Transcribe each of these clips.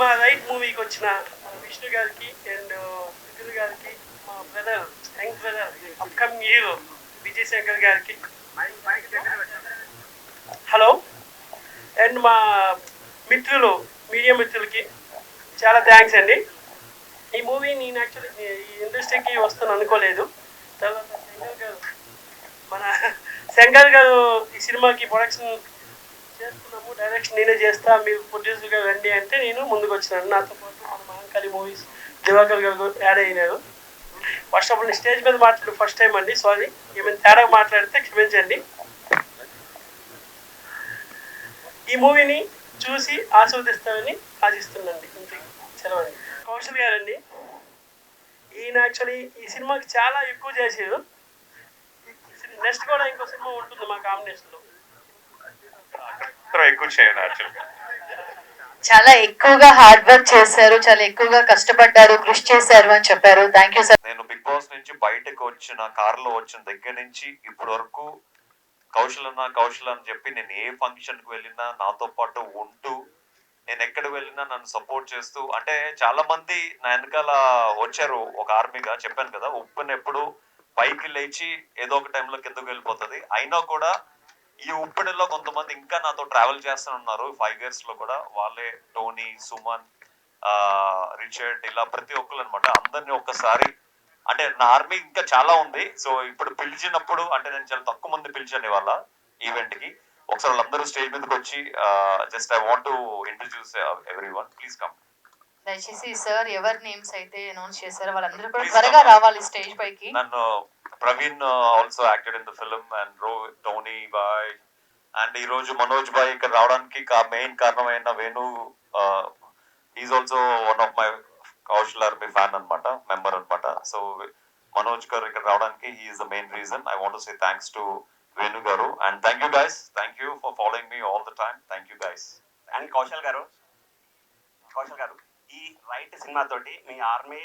మా రైట్ మూవీకి వచ్చిన విష్ణు గారికి అండ్ నిఖిల్ గారికి మా brother young brother upcoming hero Vijay Shankar గారికి. హలో? అండ్ మా మిత్రులు మీడియా మిత్రులకి చాలా థ్యాంక్స్ అండి. ఈ మూవీ నేను యాక్చువల్లీ ఈ ఇండస్ట్రీకి వస్తాను అనుకోలేదు. తర్వాత శంకర్ గారు మన శంకర్ గారు ఈ సినిమాకి ప్రొడక్షన్ చేస్తున్నాము డైరెక్షన్ నేనే చేస్తా మీరు ప్రొడ్యూసర్గా రండి అంటే నేను ముందుకు వచ్చినాను నాతో పాటు మన మహంకాళి మూవీస్ దివాకర్ గారు యాడ్ అయినారు. ఫస్ట్ ఆఫ్ ఆల్ స్టేజ్ మీద మాట్లాడు ఫస్ట్ టైం అండి సారీ ఏమైనా తేడా మాట్లాడితే క్షమించండి. ఈ మూవీని చూసి ఆస్వాదిస్తామని ఆశిస్తున్నాండి చదవండి కౌశల్ గారండి. ఈయన యాక్చువల్లీ ఈ సినిమాకి చాలా ఎక్కువ చేసారు నెక్స్ట్ కూడా ఇంకో సినిమా ఉంటుంది మా కాంబినేషన్లో మాత్రం ఎక్కువ చేయను యాక్చువల్గా చాలా ఎక్కువగా హార్డ్ వర్క్ చేశారు చాలా ఎక్కువగా కష్టపడ్డారు కృషి చేశారు అని చెప్పారు. థ్యాంక్ యూ సార్ నేను బిగ్ బాస్ నుంచి బయటకు వచ్చిన కారులో వచ్చిన దగ్గర నుంచి ఇప్పటి వరకు కౌశల్ అన్న కౌశల్ అని చెప్పి నేను ఏ ఫంక్షన్కి వెళ్ళినా నాతో పాటు ఉంటూ నేను ఎక్కడ వెళ్ళినా నన్ను సపోర్ట్ చేస్తూ అంటే చాలా మంది నా వెనకాల వచ్చారు ఒక ఆర్మీగా చెప్పాను కదా ఉప్పుని ఎప్పుడు పైకి లేచి ఏదో ఒక టైంలో కిందకు వెళ్ళిపోతుంది. అయినా కూడా ఈ ఉప్పిడిలో కొంతమంది ఇంకా నాతో ట్రావెల్ చేస్తున్నారు ఫైవ్ ఇయర్స్లో కూడా వాళ్ళే టోనీ సుమన్ ఆ రిచర్డ్ ఇలా ప్రతి ఒక్కరు అనమాట అందరినీ ఒక్కసారి అంటే నా ఆర్మీ ఇంకా చాలా ఉంది. సో ఇప్పుడు పిలిచినప్పుడు అంటే నేను చాలా తక్కువ మంది పిలిచాను ఇవాళ ఈవెంట్కి. ఒకసారి వాళ్ళందరూ స్టేజ్ మీదకి వచ్చి just I want to introduce every one please come దయచేసి సార్ ఎవరి నేమ్స్ అయితే అనౌన్స్ చేశారో వాళ్ళందరూ కూడా త్వరగా. రావాలి స్టేజ్ పైకి. నన్ను Praveen also acted in the film and రో టోనీ బాయ్ అండ్ ఈ రోజు మనోజ్ బాయ్ ఇక్కడ రావడానికి మెయిన్ కారణమైన Venu is also one of my Kaushal army fan అనమాట మెంబర్ అనమాట సో మనోజ్ గారు ఇక్కడ రావడానికి he's the main reason I want say thanks to Venu గారు. And thank you guys thank you for following me all the time thank you guys and Kaushal గారు? కౌశల్ గారు. ఈ right cinema తోటి మీ ఆర్మీ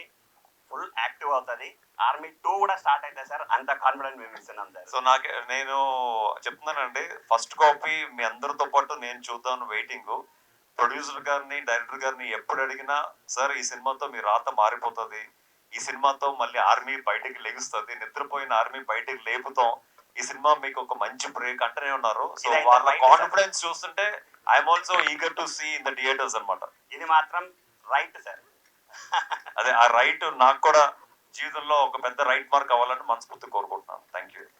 ఫుల్ యాక్టివ్ అవుతుంది. Army two కూడా start అవుతుంది sir అంత కాన్ఫిడెంట్ మేము ఇస్తున్నాం సార్. సో నాకు నేను చెప్తున్నానండి ఫస్ట్ కాపీ మీ అందరితో పాటు నేను చూద్దాం వెయిటింగ్ ప్రొడ్యూసర్ గారిని డైరెక్టర్ గారిని ఎప్పుడు అడిగినా సార్ ఈ సినిమాతో మీ రాత మారిపోతుంది. ఈ సినిమాతో మళ్ళీ ఆర్మీ బయటికి లెగుస్తుంది. నిద్రపోయిన ఆర్మీ బయటికి లేపుతాం. ఈ సినిమా మీకు ఒక మంచి బ్రేక్ అంటేనే ఉన్నారు. సో వాళ్ళ. కాన్ఫిడెన్స్ చూస్తుంటే I'm also eager to see in the theatres అన్నమాట. ఇది మాత్రం రైట్ సార్. అదే ఆ రైట్ నాకు కూడా జీవితంలో ఒక పెద్ద రైట్ మార్క్ అవ్వాలని మనస్ఫూర్తి కోరుకుంటున్నాను. Thank you